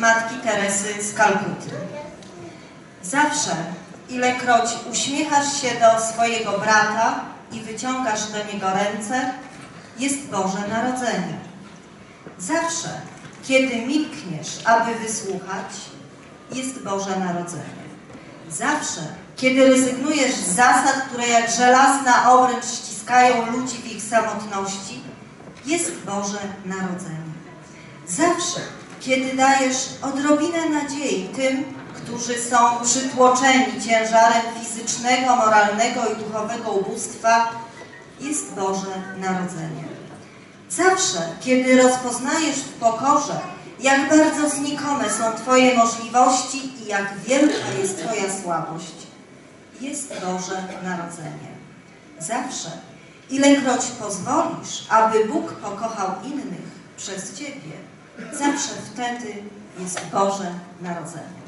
Matki Teresy z Kalkuty. Zawsze, ilekroć uśmiechasz się do swojego brata i wyciągasz do niego ręce, jest Boże Narodzenie. Zawsze, kiedy milkniesz, aby wysłuchać, jest Boże Narodzenie. Zawsze, kiedy rezygnujesz z zasad, które jak żelazna obręcz ściskają ludzi w ich samotności, jest Boże Narodzenie. Zawsze, kiedy dajesz odrobinę nadziei tym, którzy są przytłoczeni ciężarem fizycznego, moralnego i duchowego ubóstwa, jest Boże Narodzenie. Zawsze, kiedy rozpoznajesz w pokorze, jak bardzo znikome są Twoje możliwości i jak wielka jest Twoja słabość, jest Boże Narodzenie. Zawsze, ilekroć pozwolisz, aby Bóg pokochał innych przez Ciebie, zawsze wtedy jest Boże Narodzenie.